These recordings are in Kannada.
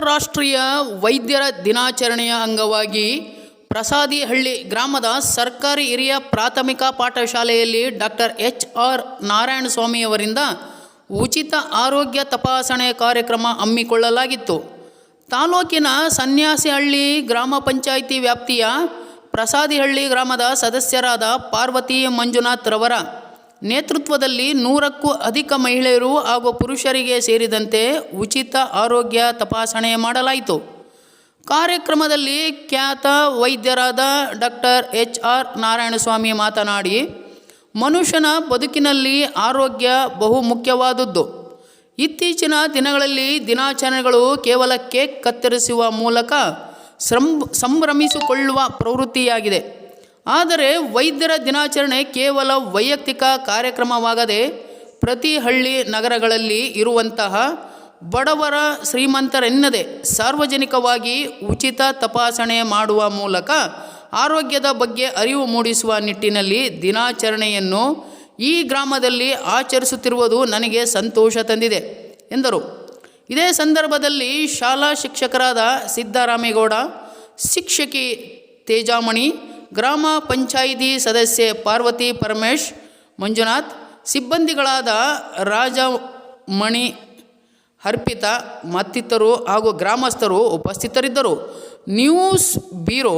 ಅಂತಾರಾಷ್ಟ್ರೀಯ ವೈದ್ಯರ ದಿನಾಚರಣೆಯ ಅಂಗವಾಗಿ ಪ್ರಸಾದಿಹಳ್ಳಿ ಗ್ರಾಮದ ಸರ್ಕಾರಿ ಹಿರಿಯ ಪ್ರಾಥಮಿಕ ಪಾಠಶಾಲೆಯಲ್ಲಿ ಡಾಕ್ಟರ್ ಎಚ್ ಆರ್ ನಾರಾಯಣಸ್ವಾಮಿಯವರಿಂದ ಉಚಿತ ಆರೋಗ್ಯ ತಪಾಸಣೆ ಕಾರ್ಯಕ್ರಮ ಹಮ್ಮಿಕೊಳ್ಳಲಾಗಿತ್ತು. ತಾಲೂಕಿನ ಸನ್ಯಾಸಿಹಳ್ಳಿ ಗ್ರಾಮ ಪಂಚಾಯಿತಿ ವ್ಯಾಪ್ತಿಯ ಪ್ರಸಾದಿಹಳ್ಳಿ ಗ್ರಾಮದ ಸದಸ್ಯರಾದ ಪಾರ್ವತಿ ಮಂಜುನಾಥ್ ರವರ ನೇತೃತ್ವದಲ್ಲಿ ನೂರಕ್ಕೂ ಅಧಿಕ ಮಹಿಳೆಯರು ಹಾಗೂ ಪುರುಷರಿಗೆ ಸೇರಿದಂತೆ ಉಚಿತ ಆರೋಗ್ಯ ತಪಾಸಣೆ ಮಾಡಲಾಯಿತು. ಕಾರ್ಯಕ್ರಮದಲ್ಲಿ ಖ್ಯಾತ ವೈದ್ಯರಾದ ಡಾಕ್ಟರ್ ಎಚ್ ಆರ್ ನಾರಾಯಣಸ್ವಾಮಿ ಮಾತನಾಡಿ, ಮನುಷ್ಯನ ಬದುಕಿನಲ್ಲಿ ಆರೋಗ್ಯ ಬಹು ಮುಖ್ಯವಾದದ್ದು. ಇತ್ತೀಚಿನ ದಿನಗಳಲ್ಲಿ ದಿನಾಚರಣೆಗಳು ಕೇವಲ ಕೇಕ್ ಕತ್ತರಿಸುವ ಮೂಲಕ ಸಂಭ್ ಸಂಭ್ರಮಿಸಿಕೊಳ್ಳುವ ಪ್ರವೃತ್ತಿಯಾಗಿದೆ. ಆದರೆ ವೈದ್ಯರ ದಿನಾಚರಣೆ ಕೇವಲ ವೈಯಕ್ತಿಕ ಕಾರ್ಯಕ್ರಮವಾಗದೆ ಪ್ರತಿ ಹಳ್ಳಿ ನಗರಗಳಲ್ಲಿ ಇರುವಂತಹ ಬಡವರ ಶ್ರೀಮಂತರೆನ್ನದೆ ಸಾರ್ವಜನಿಕವಾಗಿ ಉಚಿತ ತಪಾಸಣೆ ಮಾಡುವ ಮೂಲಕ ಆರೋಗ್ಯದ ಬಗ್ಗೆ ಅರಿವು ಮೂಡಿಸುವ ನಿಟ್ಟಿನಲ್ಲಿ ದಿನಾಚರಣೆಯನ್ನು ಈ ಗ್ರಾಮದಲ್ಲಿ ಆಚರಿಸುತ್ತಿರುವುದು ನನಗೆ ಸಂತೋಷ ತಂದಿದೆ, ಎಂದರು. ಇದೇ ಸಂದರ್ಭದಲ್ಲಿ ಶಾಲಾ ಶಿಕ್ಷಕರಾದ ಸಿದ್ದರಾಮೇಗೌಡ, ಶಿಕ್ಷಕಿ ತೇಜಾಮಣಿ ಗ್ರಾಮ ಪಂಚಾಯಿತಿ ಸದಸ್ಯೆ ಪಾರ್ವತಿ ಪರಮೇಶ್, ಮಂಜುನಾಥ್, ಸಿಬ್ಬಂದಿಗಳಾದ ರಾಜಮಣಿ, ಅರ್ಪಿತಾ ಮತ್ತಿತರರು ಹಾಗೂ ಗ್ರಾಮಸ್ಥರು ಉಪಸ್ಥಿತರಿದ್ದರು. ನ್ಯೂಸ್ ಬ್ಯೂರೋ,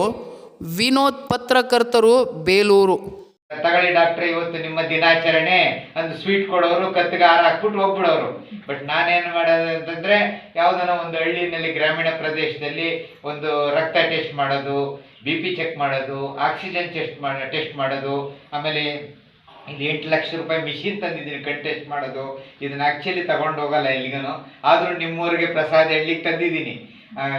ವಿನೋದ್ ಪತ್ರಕರ್ತರು, ಬೇಲೂರು. ತಗೊಳ್ಳಿ ಡಾಕ್ಟ್ರೆ, ಇವತ್ತು ನಿಮ್ಮ ದಿನಾಚರಣೆ. ಒಂದು ಸ್ವೀಟ್ ಕೊಡೋರು, ಕತ್ತಿಗೆ ಹಾರ ಹಾಕ್ಬಿಟ್ಟು ಹೋಗ್ಬಿಡೋರು. ಬಟ್ ನಾನೇನು ಮಾಡೋದು ಅಂತಂದರೆ, ಯಾವ್ದನ ಒಂದು ಹಳ್ಳಿನಲ್ಲಿ, ಗ್ರಾಮೀಣ ಪ್ರದೇಶದಲ್ಲಿ ಒಂದು ರಕ್ತ ಟೆಸ್ಟ್ ಮಾಡೋದು ಬಿ ಪಿ ಚೆಕ್ ಮಾಡೋದು ಆಕ್ಸಿಜನ್ ಟೆಸ್ಟ್ ಮಾಡ ಟೆಸ್ಟ್ ಮಾಡೋದು, ಆಮೇಲೆ ಇಲ್ಲಿ ಎಂಟು ಲಕ್ಷ ರೂಪಾಯಿ ಮಿಷಿನ್ ತಂದಿದ್ದೀನಿ ಕಣ್ ಟೆಸ್ಟ್ ಮಾಡೋದು. ಇದನ್ನ ಆಕ್ಚುಲಿ ತಗೊಂಡು ಹೋಗಲ್ಲ ಎಲ್ಲಿಗೂ ಆದರೂ ನಿಮ್ಮೂರಿಗೆ ಪ್ರಸಾದ ಹಳ್ಳಿಗೆ ತಂದಿದ್ದೀನಿ.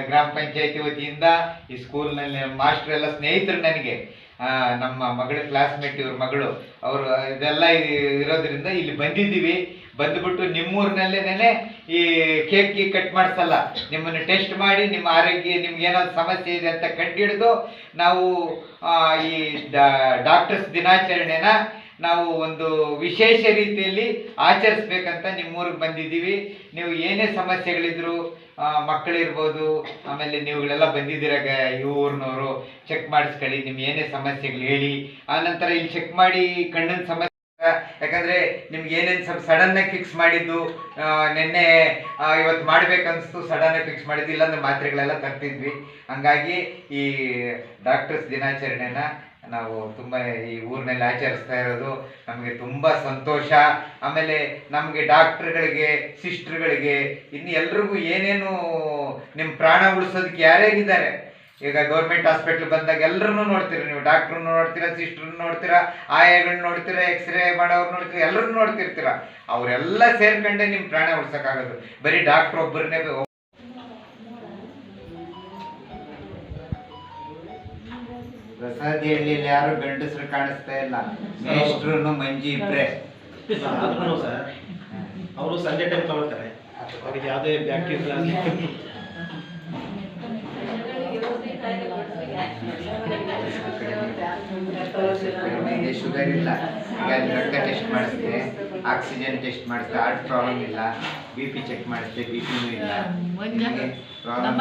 ಗ್ರಾಮ ಪಂಚಾಯತಿ ವತಿಯಿಂದ ಈ ಸ್ಕೂಲ್ನಲ್ಲಿ ಮಾಸ್ಟ್ರೆಲ್ಲ ಸ್ನೇಹಿತರು ನನಗೆ. ನಮ್ಮ ಮಗಳ ಕ್ಲಾಸ್ಮೇಟ್ ಇವ್ರ ಮಗಳು ಅವರು ಇದೆಲ್ಲ ಇರೋದ್ರಿಂದ ಇಲ್ಲಿ ಬಂದಿದ್ದೀವಿ. ಬಂದ್ಬಿಟ್ಟು ನಿಮ್ಮೂರಿನಲ್ಲೇನೆ ಈ ಕೇಕ್ ಗೀಕ್ ಕಟ್ ಮಾಡಿಸಲ್ಲ. ನಿಮ್ಮನ್ನು ಟೆಸ್ಟ್ ಮಾಡಿ ನಿಮ್ಮ ಆರೋಗ್ಯ ನಿಮ್ಗೆ ಏನಾದ್ರು ಸಮಸ್ಯೆ ಇದೆ ಅಂತ ಕಂಡುಹಿಡಿದು ನಾವು ಆ, ಈ ಡಾಕ್ಟರ್ಸ್ ದಿನಾಚರಣೆನ ನಾವು ಒಂದು ವಿಶೇಷ ರೀತಿಯಲ್ಲಿ ಆಚರಿಸ್ಬೇಕಂತ ನಿಮ್ಮೂರಿಗೆ ಬಂದಿದ್ದೀವಿ. ನೀವು ಏನೇ ಸಮಸ್ಯೆಗಳಿದ್ರು ಮಕ್ಕಳಿರ್ಬೋದು, ಆಮೇಲೆ ನೀವುಗಳೆಲ್ಲ ಬಂದಿದ್ದೀರ ಈ ಊರಿನವರು ಚೆಕ್ ಮಾಡಿಸ್ಕೊಳ್ಳಿ, ನಿಮ್ಗೆ ಏನೇ ಸಮಸ್ಯೆಗಳು ಹೇಳಿ. ಆ ನಂತರ ಇಲ್ಲಿ ಚೆಕ್ ಮಾಡಿ ಕಣ್ಣಿನ ಸಮಸ್ಯೆ, ಯಾಕಂದ್ರೆ ನಿಮ್ಗೆ ಏನೇನು ಸ್ವಲ್ಪ ಸಡನ್ ಆಗಿ ಫಿಕ್ಸ್ ಮಾಡಿದ್ದು ನಿನ್ನೆ ಇವತ್ತು ಮಾಡ್ಬೇಕನ್ಸ್ತು ಸಡನ್ ಆಗಿ ಫಿಕ್ಸ್ ಮಾಡಿದ್ದು, ಇಲ್ಲಾಂದ್ರೆ ಮಾತ್ರೆಗಳೆಲ್ಲ ತರ್ತಿದ್ವಿ. ಹಂಗಾಗಿ ಈ ಡಾಕ್ಟರ್ಸ್ ದಿನಾಚರಣೆನ ನಾವು ತುಂಬ ಈ ಊರಿನಲ್ಲಿ ಆಚರಿಸ್ತಾ ಇರೋದು. ನಮಗೆ ತುಂಬ ಸಂತೋಷ. ಆಮೇಲೆ ನಮಗೆ ಡಾಕ್ಟ್ರುಗಳಿಗೆ, ಸಿಸ್ಟ್ರುಗಳಿಗೆ, ಇನ್ನು ಎಲ್ರಿಗೂ ಏನೇನು ನಿಮ್ಮ ಪ್ರಾಣ ಉಳಿಸೋದಕ್ಕೆ ಯಾರ್ಯಾರಿದ್ದಾರೆ ಈಗ ಗೌರ್ಮೆಂಟ್ ಹಾಸ್ಪಿಟ್ಲ್ ಬಂದಾಗ ಎಲ್ಲರನ್ನೂ ನೋಡ್ತೀರಾ ನೀವು? ಡಾಕ್ಟ್ರನ್ನು ನೋಡ್ತೀರಾ, ಸಿಸ್ಟ್ರನ್ನ ನೋಡ್ತೀರಾ, ಆಯಾಗಳನ್ನ ನೋಡ್ತೀರಾ, ಎಕ್ಸ್ರೇ ಮಾಡೋರು ನೋಡ್ತೀರಾ, ಎಲ್ಲರನ್ನೂ ನೋಡ್ತಿರ್ತೀರ. ಅವರೆಲ್ಲ ಸೇರ್ಕೊಂಡೆ ನಿಮ್ಮ ಪ್ರಾಣ ಉಳ್ಸೋಕ್ಕಾಗೋದು. ಬರೀ ಡಾಕ್ಟ್ರ್ ಒಬ್ಬರನ್ನೇ ಪ್ರಸಾದಿ ಹಳ್ಳಿಯಲ್ಲಿ ಯಾರು ಗಂಡಸರು ಕಾಣಿಸ್ತಾ ಇಲ್ಲ. ಮೇಷ್ಟ್ರು ಮಂಜಿ ಇಬ್ರೆ. ಆದ್ರೂ ಸರ್ ಅವರು ಸಂಜೆ ಟೈಮ್ ತಗೊಳ್ತಾರೆ. ಅವ್ರಿಗೆ ಯಾವುದೇ ಬ್ಯಾಕ್ಟೀರಿಯಾ ಶುಗರ್ ಇಲ್ಲ. ಈಗ ಅಲ್ಲಿ ರಕ್ತ ಟೆಸ್ಟ್ ಮಾಡಿಸ್ದೆ. ಆಕ್ಸಿಜನ್ ಟೆಸ್ಟ್ ಮಾಡಿಸ್ದೆ. ಹಾರ್ಟ್ ಪ್ರಾಬ್ಲಮ್ ಇಲ್ಲ. ಬಿ ಪಿ ಚೆಕ್ ಮಾಡಿಸ್ದೆ. ಬಿ ಪಿನೂ ಇಲ್ಲ. ಪ್ರಾಬ್ಲಮ್